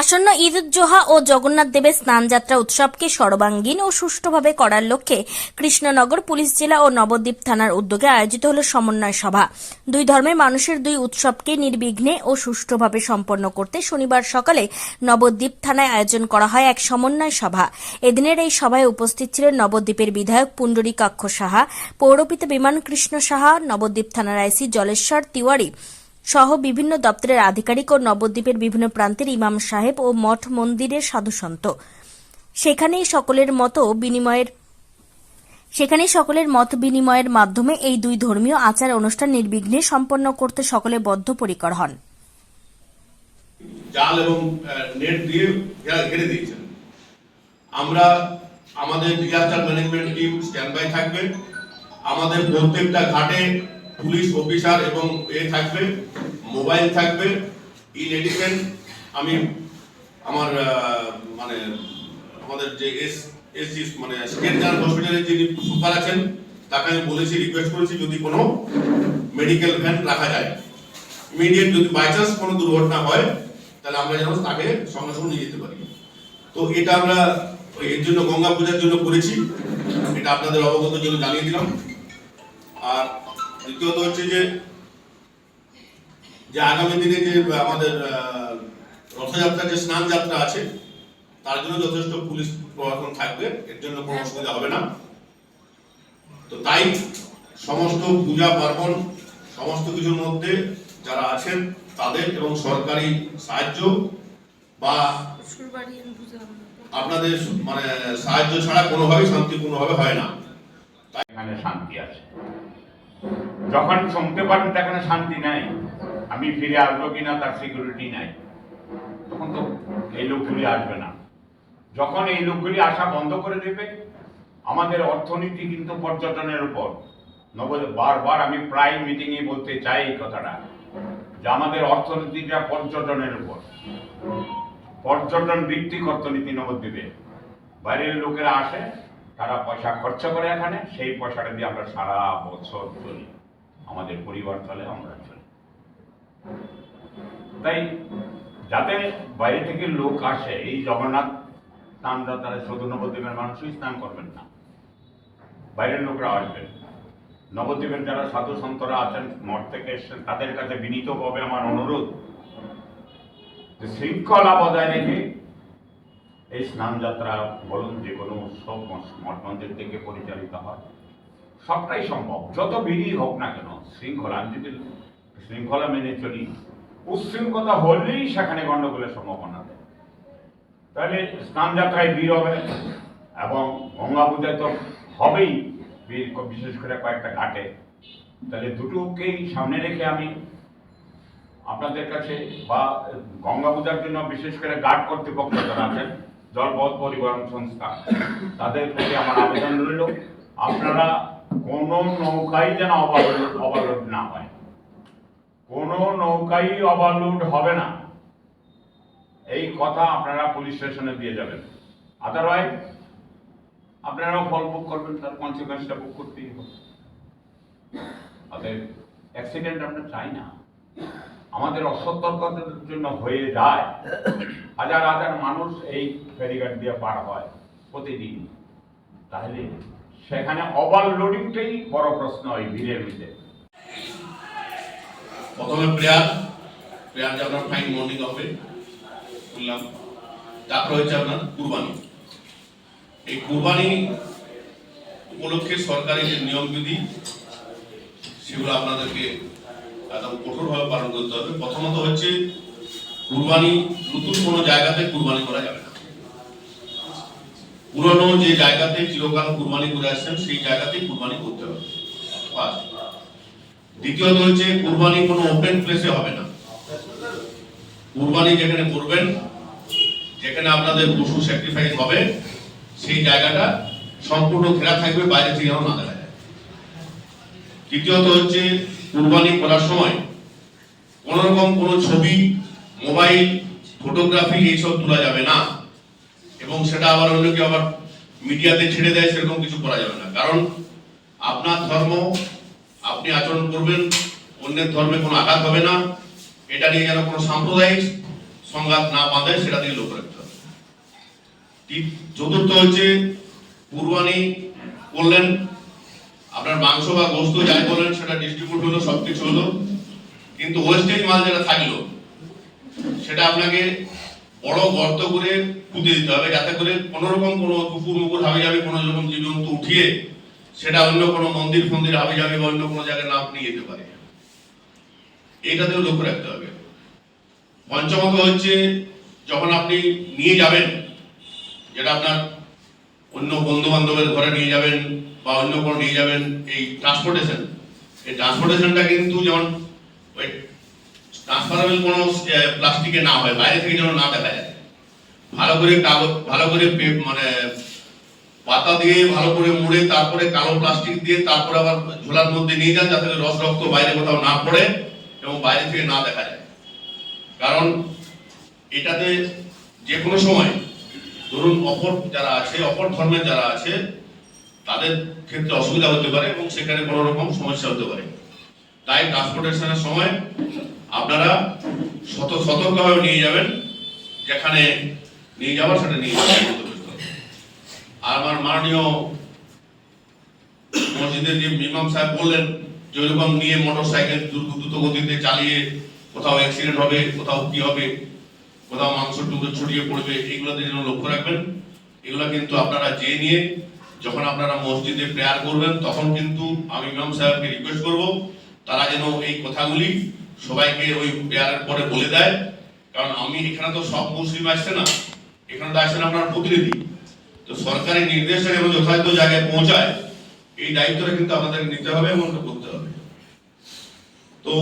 আসন্ন ঈদ উজ্জোহা ও জগন্নাথ দেবের স্নানযাত্রা উৎসবকে সর্বাঙ্গীন ও সুষ্ঠুভাবে করার লক্ষ্যে কৃষ্ণনগর, পুলিশ জেলা ও নবদ্বীপ থানার উদ্যোগে আয়োজিত হল সমন্বয় সভা। দুই ধর্মের মানুষের দুই উৎসবকে নির্বিঘ্নে ও সুষ্ঠুভাবে সম্পন্ন করতে শনিবার সকালে নবদ্বীপ থানায় আয়োজন করা হয় এক সমন্বয় সভা। এদিনের এই সভায় উপস্থিত ছিলেন নবদ্বীপের বিধায়ক পুণ্ডরী কাক্ষ সাহা, পৌরপিতা বিমান কৃষ্ণ সাহা, নবদ্বীপ থানার আইসি জলেশ্বর তিওয়ারি সহ বিভিন্ন দপ্তরের আধিকারিক ও নবদ্বীপের বিভিন্ন প্রান্তের ইমাম সাহেব ও মঠ মন্দিরের সাধুসন্ত। সেখানেই সকলের মতো বিনিময়ের সেখানেই সকলের মত বিনিময়ের মাধ্যমে এই দুই ধর্মীয় আচার অনুষ্ঠান নির্বিঘ্নে সম্পন্ন করতে সকলে বদ্ধপরিকর হন। জাল এবং নেট দিয়ে দিয়েছেন। আমরা আমাদের disaster management team stand by থাকবে। আমাদের প্রত্যেকটা ঘাটে পুলিশ অফিসার এবং এ থাকবে, মোবাইল থাকবে ইন এডিশন আমি আমার মানে আমাদের যে এস এসজি মানে স্টেট জেনারেল হসপিটালের যিনি সুপার আছেন, তাকে আমি বলেছি, রিকোয়েস্ট করেছি যদি কোনো মেডিকেল ভ্যান রাখা যায়। ইমিডিয়েট যদি বাই চান্স কোনো দুর্ঘটনা হয়, তাহলে আমরা যেন তাকে সঙ্গে সঙ্গে নিয়ে যেতে পারি। তো এটা আমরা এর জন্য গঙ্গা পূজার জন্য করেছি, এটা আপনাদের অবগত জন্য জানিয়ে দিলাম। আর দ্বিতীয়ত হচ্ছে যে যে আগামী দিনে যে আমাদের রথযাত্রার যে স্নান যাত্রা আছে, তার জন্য যথেষ্ট পুলিশ প্রশাসন থাকবে, এর জন্য কোনো অসুবিধা হবে না। তো তাই সমস্ত পূজা পার্বণ, সমস্ত কিছুর মধ্যে যারা আছেন, তাদের এবং সরকারি সাহায্য বা আপনাদের মানে সাহায্য ছাড়া কোনোভাবেই শান্তিপূর্ণভাবে হয় না। এখানে শান্তি আছে। যখন শুনতে পারেন এখানে শান্তি নাই, আমি ফিরে আসব কিনা তার সিকিউরিটি নাই। তখন তো এই লোকগুলি আসবে না। যখন এই লোকগুলি আসা বন্ধ করে দেবে, আমাদের অর্থনীতি কিন্তু পর্যটনের উপর। নব বারবার আমি প্রায় মিটিংয়ে বলতে চাই এই কথাটা, যে আমাদের অর্থনীতিটা পর্যটনের উপর। পর্যটন ভিত্তিক অর্থনীতি নবদ্বীপে। বাইরের লোকেরা আসে তারা পয়সা খরচা করে এখানে, সেই পয়সাটা দিয়ে আমরা সারা বছর চলি। আমাদের পরিবার চলে, আমরা চলি। তাই যাতে বাইরে থেকে লোক আসে, এই জগন্নাথ স্নান যাত্রায় শুধু নবদ্বীপের মানুষই স্নান করবেন না। বাইরের লোকরা আসবেন নবদ্বীপের যারা সাধু সন্তরা আছেন, মঠ থেকে এসছেন, তাদের কাছে বিনীতভাবে আমার অনুরোধ যে শৃঙ্খলা বজায় রেখে এই স্নান যাত্রা বলুন যে কোনো উৎসব মঠ- মন্দির থেকে পরিচালিত হয়। সবটাই সম্ভব। যত বিধি হোক না কেন শৃঙ্খলা আমি যদি শৃঙ্খলা মেনে চলি উচ্ছৃঙ্খলা হলেই সেখানে গণ্ডগোলের সম্ভাবনা দেয় তাহলে স্নান যাত্রায় ভিড় হবে এবং গঙ্গা পূজায় তো হবেই ভিড়, বিশেষ করে কয়েকটা ঘাটে। তাহলে দুটোকেই সামনে রেখে আমি আপনাদের কাছে বা গঙ্গা পূজার জন্য বিশেষ করে গার্ড কর্তৃপক্ষ যারা আছেন জলপথ পরিবহন সংস্থা। তাদের প্রতি আমার আবেদন রইল। আপনারা কোনো নৌকাই যেন ওভারলোড না হয়। কোনো নৌকাই ওভারলোড হবে না। এই কথা আপনারা পুলিশ স্টেশনে দিয়ে যাবেন। আদারওয়াইজ আপনারাও ফল বুক করবেন, তার কনসিকুয়েন্সটা বুক করতেই হবে। অতএব অ্যাক্সিডেন্ট আমরা চাই না। আমাদের অসতর্কতার জন্য হয়ে যায়। হাজার হাজার মানুষ এই ফেরিঘাট দিয়ে পার হয় প্রতিদিন। তাহলে সেখানে ওভারলোডিংটাই বড় প্রশ্ন ওই ভিড়ের মধ্যে। প্রথমে প্রেয়ার প্রেয়ার যে আপনার ফাইন মর্নিং হবে, বললাম তারপর হচ্ছে আপনার কুরবানি। এই কুরবানি উপলক্ষে সরকারি যে নিয়ম বিধি, সেগুলো আপনাদেরকে একদম কঠোরভাবে পালন করতে হবে। প্রথমত হচ্ছে, কুরবানি, নতুন কোনো জায়গাতে কুরবানি করা যাবে না। পুরনো যে জায়গাতে চিরকাল কুরবানি করে আসছেন, সেই জায়গাতেই কুরবানি করতে হবে। দ্বিতীয়ত হচ্ছে, কুরবানি কোনো ওপেন প্লেসে হবে না। কুরবানি যেখানে করবেন, যেখানে আপনাদের পশু স্যাক্রিফাইস হবে, সেই জায়গাটা সম্পূর্ণ ঘেরা থাকবে, বাইরে থেকে যেন না দেখা যায়। তৃতীয়ত হচ্ছে কুরবানি করার সময় কোন রকম কোনো ছবি, মোবাইল, ফটোগ্রাফি এইসব তোলা যাবে না। এবং সেটা আবার অন্য কেউ আবার মিডিয়াতে ছেড়ে দেয়, সেরকম কিছু করা যাবে না। কারণ আপনার ধর্ম, আপনি আচরণ করবেন, অন্যের ধর্মে কোনো আঘাত হবে না। এটা নিয়ে যেন কোনো সাম্প্রদায়িক সংঘাত না বাঁধে, সেটা দিয়ে লক্ষ্য রাখতে হবে। চতুর্থ হচ্ছে, কুরবানি করলেন আপনার মাংস বা গোস্ত যাই বলেন, সেটা ডিস্ট্রিবিউট হলো, সবকিছু হলো। কিন্তু ওয়েস্টেজ মাল যেটা থাকল, সেটা আপনাকে বড় গর্ত করে পুঁতে দিতে হবে, যাতে করে কোনো রকম কোনো কুকুর মুকুর হাবি যাবে কোনো রকম জীবজন্তু উঠিয়ে সেটা অন্য কোনো মন্দির ফন্দির হাবি যাবে বা অন্য কোনো জায়গায় না নিয়ে যেতে পারে। এইটাতেও লক্ষ্য রাখতে হবে। পঞ্চমত হচ্ছে, যখন আপনি নিয়ে যাবেন, যেটা আপনার অন্য বন্ধু বান্ধবের ঘরে নিয়ে যাবেন বা অন্য কোনো নিয়ে যাবেন এই ট্রান্সপোর্টেশন এই ট্রান্সপোর্টেশনটা কিন্তু যেমন ওই ট্রান্সফারেবল কোনো প্লাস্টিকে না হয়, বাইরে থেকে যেন না দেখা যায়। ভালো করে কাগজ, ভালো করে মানে পাতা দিয়ে ভালো করে মুড়ে, তারপরে কালো প্লাস্টিক দিয়ে তারপরে আবার ঝোলার মধ্যে নিয়ে যান যাতে রস রক্ত বাইরে কোথাও না পড়ে এবং বাইরে থেকে না দেখা যায়। কারণ এটাতে যে কোনো সময়, ধরুন অপর যারা আছে, অপর ধর্মের যারা আছে তাদের ক্ষেত্রে অসুবিধা হতে পারে এবং সেখানে কোনো রকম সমস্যা হতে পারে। তাই ট্রান্সপোর্টেশনের সময় আপনারা সত সতর্কভাবে নিয়ে যাবেন, যেখানে নিয়ে যাওয়ার সেটা নিয়ে আর আমার মাননীয় মসজিদের যে ইমাম সাহেব বললেন যে ওইরকম নিয়ে মোটর সাইকেল দ্রুত গতিতে চালিয়ে কোথাও অ্যাক্সিডেন্ট হবে, কোথাও কি হবে, কোথাও মাংস টুকরো ছড়িয়ে পড়বে এগুলোতে যেন লক্ষ্য রাখবেন। এগুলো কিন্তু আপনারা চেয়ে নিয়ে যখন আপনারা মসজিদে প্রেয়ার করবেন, তখন কিন্তু আমি ইমাম সাহেবকে রিকোয়েস্ট করব, তারা যেন এই কথাগুলি সবাইকে ওই প্রেয়ারের পরে বলে দেয়। কারণ আমি এখানে তো সব মুসলিম আসছে না, এখানে তো আসছেন আপনার প্রতিনিধি। তো সরকারি নির্দেশটা যেন যথাযথ জায়গায় পৌঁছায়, এই দায়িত্বটা কিন্তু আমাদের নিতে হবে এবং করতে হবে। তো